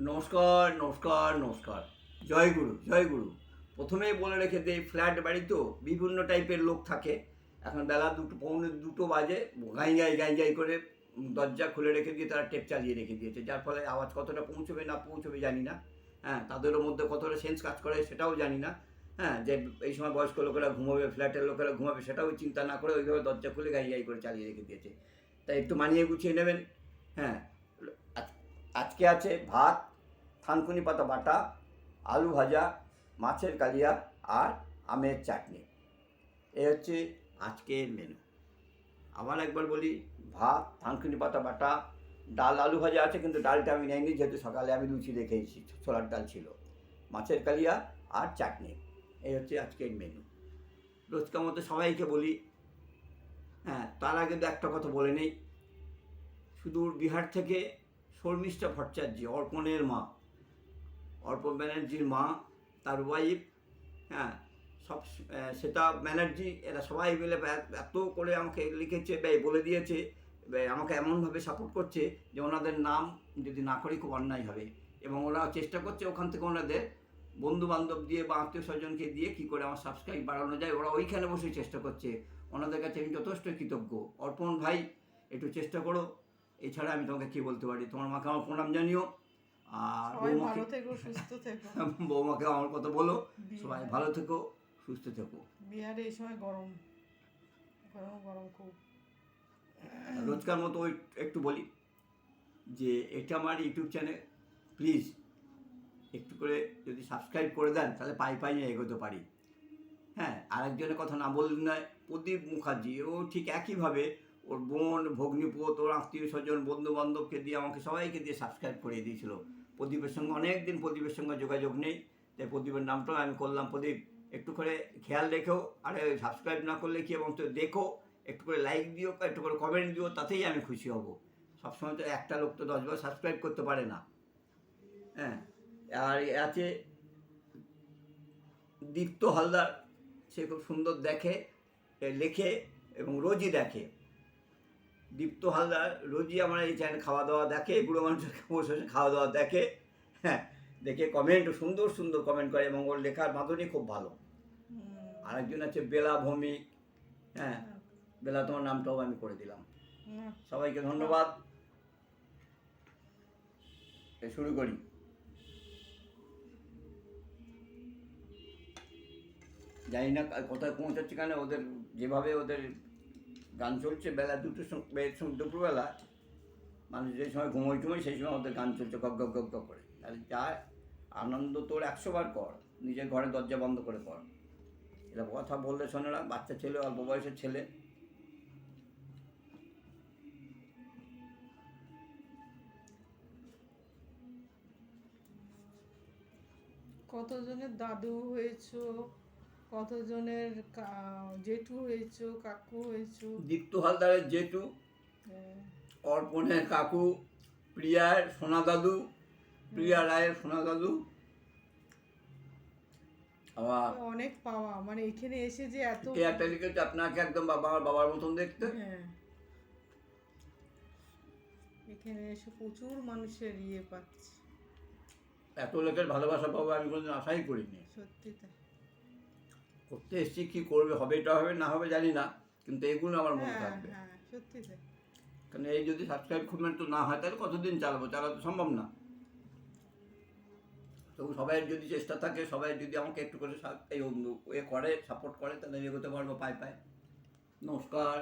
নমস্কার নমস্কার নমস্কার। জয় গুরু জয় গুরু। প্রথমেই বলে রেখে দিই, ফ্ল্যাট বাড়ি তো বিভিন্ন টাইপের লোক থাকে। এখন বেলা দুটো, পৌনে দুটো বাজে গাই গাই গাই গাই করে দরজা খুলে রেখে দিয়ে তারা টেপ চালিয়ে রেখে দিয়েছে, যার ফলে আওয়াজ কতটা পৌঁছবে, না পৌঁছবে জানি না। হ্যাঁ তাদেরও মধ্যে কতটা সেন্স কাজ করে সেটাও জানি না। হ্যাঁ যে এই সময় বয়স্ক লোকেরা ঘুমাবে, ফ্ল্যাটের লোকেরা ঘুমাবে, সেটাও চিন্তা না করে ওইভাবে দরজা খুলে গাই গাই করে চালিয়ে রেখে দিয়েছে। তাই একটু মানিয়ে গুছিয়ে নেবেন। হ্যাঁ আজকে আছে ভাত, থানকুনি পাতা বাটা, আলু ভাজা, মাছের কালিয়া আর আমের চাটনি। এই হচ্ছে আজকের মেনু আবার একবার বলি, ভাত, থানকুনি পাতা বাটা, ডাল, আলু ভাজা আছে, কিন্তু ডালটা আমি নেইনি, যেহেতু সকালে আমি লুচি রেখেছি ছোলার ডাল ছিল। মাছের কালিয়া আর চাটনি এই হচ্ছে আজকের মেনু রোজকার মতো সবাইকে বলি হ্যাঁ তার আগে তো একটা কথা বলে নেই। সুদূর বিহার থেকে শর্মিষ্ঠা ভট্টাচার্য, অর্পণের মা। অর্পণ ব্যানার্জির মা, তার ওয়াইফ হ্যাঁ সব সেটা ব্যানার্জি, এরা সবাই মিলে এত করে আমাকে লিখেছে বা বলে দিয়েছে আমাকে এমনভাবে সাপোর্ট করছে যে ওনাদের নাম যদি না করি খুব অন্যায় হবে। এবং ওরা চেষ্টা করছে ওখান থেকে ওনাদের বন্ধু বান্ধব দিয়ে বা আত্মীয় স্বজনকে দিয়ে কী করে আমার সাবস্ক্রাইব বাড়ানো যায়, ওরা ওইখানে বসে চেষ্টা করছে। ওনাদের কাছে আমি যথেষ্ট কৃতজ্ঞ। অর্পণ ভাই, একটু চেষ্টা করো। এছাড়া আমি তোমাকে কি বলতে পারি? তোমার মাকে আমার প্রণাম জানিও। আর সবাই বৌমাকে সুস্থ থেকো। বৌমাকে আমার কথা বলো। সবাই ভালো থেকো সুস্থ থেকো। বিহারে এই সময় গরম। গরম গরম খুব। রোজকার মতো ওই একটু বলি যে এটা আমার ইউটিউব চ্যানেল। প্লিজ একটু করে যদি সাবস্ক্রাইব করে দেন তাহলে পাই পাই এগোতে পারি। হ্যাঁ আরেকজনের কথা না বললে নয় প্রদীপ মুখার্জি। ও ঠিক একইভাবে ওর বোন, ভগ্নিপোত, ওর আত্মীয় স্বজন বন্ধু বান্ধবকে দিয়ে আমাকে সবাইকে দিয়ে সাবস্ক্রাইব করিয়ে দিয়েছিল। প্রদীপের সঙ্গে অনেক দিন প্রদীপের সঙ্গে যোগাযোগ নেই। তাই প্রদীপের নামটাও আমি করলাম। প্রদীপ, একটু করে খেয়াল রেখো আরে সাবস্ক্রাইব না করলে কি এবং তো দেখো, একটু করে লাইক দিও, একটু করে কমেন্ট দিও, তাতেই আমি খুশি হব। সবসময় তো একটা লোক তো দশবার সাবস্ক্রাইব করতে পারে না। হ্যাঁ আর আছে দীপ্ত হালদার, সে খুব সুন্দর দেখে লেখে এবং রোজই দেখে। দীপ্ত হালদার রোজই আমার এই চ্যানেল খাওয়া দাওয়া দেখে বুড়ো মানুষের বসে বসে খাওয়া দাওয়া দেখে হ্যাঁ দেখে কমেন্ট সুন্দর সুন্দর কমেন্ট করে এবং ওর লেখার মাধুরী খুব ভালো। আরেকজন আছে বেলা ভৌমিক হ্যাঁ বেলা তোমার নামটাও আমি করে দিলাম। সবাইকে ধন্যবাদ। এ শুরু করি। জানি না কোথায় পৌঁছাচ্ছে কেন ওদের যেভাবে ওদের গান চলছে, বেলা সময় দুপুরবেলা। মানুষ যে সময় ঘুমোই টুমোই সেই সময় আমাদের গান চলছে, গপ গপ গপ গপ করে। তাহলে যা আনন্দ তোর একশো বার কর, নিজের ঘরে দরজা বন্ধ করে কর। এটা কথা বললে শোনে না, বাচ্চা ছেলে, অল্প বয়সের ছেলে। কতজনের দাদু হয়েছো? কতজনের জেঠু হয়েছো কাকু হয়েছো? দীপ্ত হালদারের জেঠু অর্পণের কাকু প্রিয়ার সোনা দাদু প্রিয়া রায়ের সোনা দাদু। আবার অনেক পাওয়া মানে এখানে এসে যে এত কেয়ার টেলিকেট আপনাকে একদম বাবা আমার বাবার মতন দেখতে। হ্যাঁ। এখানে এসে প্রচুর মানুষের ইয়ে পাচ্ছি। এত লোকের ভালোবাসা পাবো আমি কোনোদিন আশাই করিনি। সত্যি তাই। করতে এসেছি কী করবে হবে এটা হবে না হবে জানি না কিন্তু এগুলো আমার মনে হ্যাঁ থাকবে। হ্যাঁ কারণ এই যদি সাবস্ক্রাইব কমেন্ট তো না হয় তাহলে কতদিন চালাবো? চালাতে সম্ভব না। তবু সবাই যদি চেষ্টা থাকে সবাই যদি আমাকে একটু করে এ করে সাপোর্ট করে তাহলে এগোতে পারব পাই পায়ে নমস্কার।